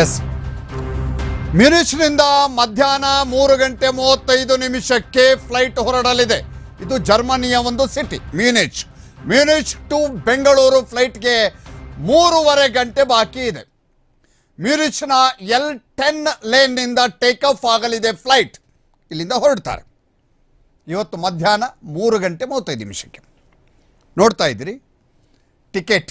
S ಮ್ಯೂನಿಚ್ನಿಂದ ಮಧ್ಯಾಹ್ನ ಮೂರು ಗಂಟೆ ಮೂವತ್ತೈದು ನಿಮಿಷಕ್ಕೆ ಫ್ಲೈಟ್ ಹೊರಡಲಿದೆ. ಇದು ಜರ್ಮನಿಯ ಒಂದು city Munich Munich to Bengaluru ಫ್ಲೈಟ್ಗೆ ಮೂರುವರೆ ಗಂಟೆ ಬಾಕಿ ಇದೆ. ಮ್ಯೂನಿಚ್ನ ಎಲ್ ಟೆನ್ ಲೇನ್ನಿಂದ ಟೇಕ್ ಆಫ್ ಆಗಲಿದೆ ಫ್ಲೈಟ್. ಇಲ್ಲಿಂದ ಹೊರಡ್ತಾರೆ. ಇವತ್ತು ಮಧ್ಯಾಹ್ನ ಮೂರು ಗಂಟೆ ಮೂವತ್ತೈದು ನಿಮಿಷಕ್ಕೆ. ನೋಡ್ತಾ ಇದ್ದೀರಿ? ಟಿಕೆಟ್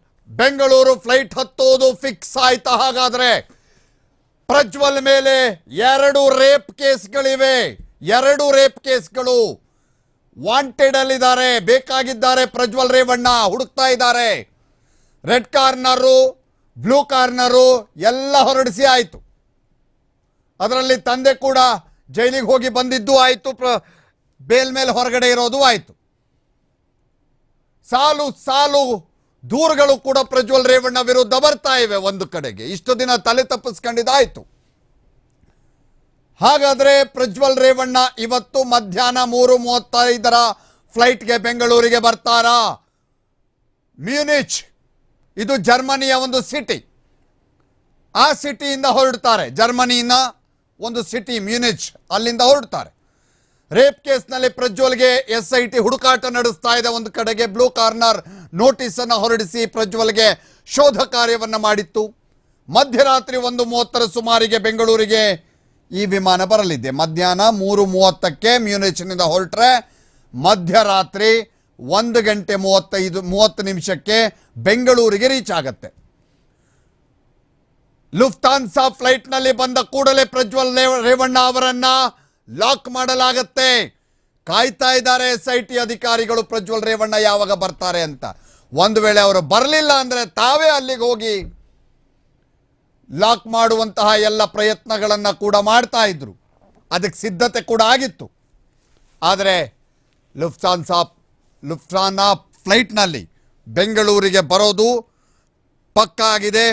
ಬೆಂಗಳೂರು ಫ್ಲೈಟ್ ಹತ್ತೋದು ಫಿಕ್ಸ್ ಆಯ್ತಾ ಹಾಗಾದ್ರೆ? ಪ್ರಜ್ವಲ್ ಮೇಲೆ ಎರಡು ರೇಪ್ ಕೇಸ್ಗಳಿವೆ. ಎರಡು ರೇಪ್ ಕೇಸ್ಗಳು ವಾಂಟೆಡ್ ಅಲ್ಲಿದ್ದಾರೆ. ಬೇಕಾಗಿದ್ದಾರೆ ಪ್ರಜ್ವಲ್ ರೇವಣ್ಣ, ಹುಡುಕ್ತಾ ಇದ್ದಾರೆ. ರೆಡ್ ಕಾರ್ನರು, ಬ್ಲೂ ಕಾರ್ನರು ಎಲ್ಲ ಹೊರಡಿಸಿ ಆಯಿತು. ಅದರಲ್ಲಿ ತಂದೆ ಕೂಡ ಜೈಲಿಗೆ ಹೋಗಿ ಬಂದಿದ್ದು ಆಯಿತು, ಪ್ರ, ಬೇಲ್ ಮೇಲೆ ಹೊರಗಡೆ ಇರೋದು ಆಯಿತು. ಸಾಲು ಸಾಲು ದೂರುಗಳು ಕೂಡ ಪ್ರಜ್ವಲ್ ರೇವಣ್ಣ ವಿರುದ್ಧ ಬರ್ತಾ ಇವೆ ಒಂದು ಕಡೆಗೆ. ಇಷ್ಟು ದಿನ ತಲೆ ತಪ್ಪಿಸ್ಕೊಂಡಿದ್ದಾಯಿತು. ಹಾಗಾದ್ರೆ ಪ್ರಜ್ವಲ್ ರೇವಣ್ಣ ಇವತ್ತು ಮಧ್ಯಾಹ್ನ ಮೂರು ಮೂವತ್ತೈದರ ಫ್ಲೈಟ್ಗೆ ಬೆಂಗಳೂರಿಗೆ ಬರ್ತಾರಾ? ಮ್ಯೂನಿಚ್, ಇದು ಜರ್ಮನಿಯ ಒಂದು ಸಿಟಿ. ಆ ಸಿಟಿಯಿಂದ ಹೊರಡ್ತಾರೆ. ಜರ್ಮನಿನ ಒಂದು ಸಿಟಿ ಮ್ಯೂನಿಚ್, ಅಲ್ಲಿಂದ ಹೊರಡ್ತಾರೆ. ರೇಪ್ ಕೇಸ್ನಲ್ಲಿ ಪ್ರಜ್ವಲ್ಗೆ ಎಸ್ ಐ ಟಿ ಹುಡುಕಾಟ ನಡೆಸ್ತಾ ಇದೆ ಒಂದು ಕಡೆಗೆ. ಬ್ಲೂ ಕಾರ್ನರ್ ನೋಟಿಸ್ ಅನ್ನು ಹೊರಡಿಸಿ ಪ್ರಜ್ವಲ್ಗೆ ಶೋಧ ಕಾರ್ಯವನ್ನು ಮಾಡಿತ್ತು. ಮಧ್ಯರಾತ್ರಿ ಒಂದು ಮೂವತ್ತರ ಸುಮಾರಿಗೆ ಬೆಂಗಳೂರಿಗೆ ಈ ವಿಮಾನ ಬರಲಿದೆ. ಮಧ್ಯಾಹ್ನ ಮೂರು ಮೂವತ್ತಕ್ಕೆ ಮ್ಯೂನಿಚ್ನಿಂದ ಹೊರಟ್ರೆ ಮಧ್ಯರಾತ್ರಿ ಒಂದು ಗಂಟೆ ಮೂವತ್ತೈದು, ಮೂವತ್ತು ನಿಮಿಷಕ್ಕೆ ಬೆಂಗಳೂರಿಗೆ ರೀಚ್ ಆಗತ್ತೆ. ಲುಫ್ತಾನ್ಸಾ ಫ್ಲೈಟ್ನಲ್ಲಿ ಬಂದ ಕೂಡಲೇ ಪ್ರಜ್ವಲ್ ರೇವ- ರೇವಣ್ಣ ಅವರನ್ನ ಲಾಕ್ ಮಾಡಲಾಗತ್ತೆ. ಕಾಯ್ತಾ ಇದ್ದಾರೆ ಎಸ್ ಐ ಟಿ ಅಧಿಕಾರಿಗಳು. ಪ್ರಜ್ವಲ್ ರೇವಣ್ಣ ಯಾವಾಗ ಬರ್ತಾರೆ ಅಂತ. ಒಂದು ವೇಳೆ ಅವರು ಬರಲಿಲ್ಲ ಅಂದರೆ ತಾವೇ ಅಲ್ಲಿಗೆ ಹೋಗಿ ಲಾಕ್ ಮಾಡುವಂತಹ ಎಲ್ಲ ಪ್ರಯತ್ನಗಳನ್ನು ಕೂಡ ಮಾಡ್ತಾ ಇದ್ರು. ಅದಕ್ಕೆ ಸಿದ್ಧತೆ ಕೂಡ ಆಗಿತ್ತು. ಆದರೆ ಲುಫ್ತಾನ್ಸಾ ಲುಫ್ತಾನಾ ಫ್ಲೈಟ್ನಲ್ಲಿ ಬೆಂಗಳೂರಿಗೆ ಬರೋದು ಪಕ್ಕ ಆಗಿದೆ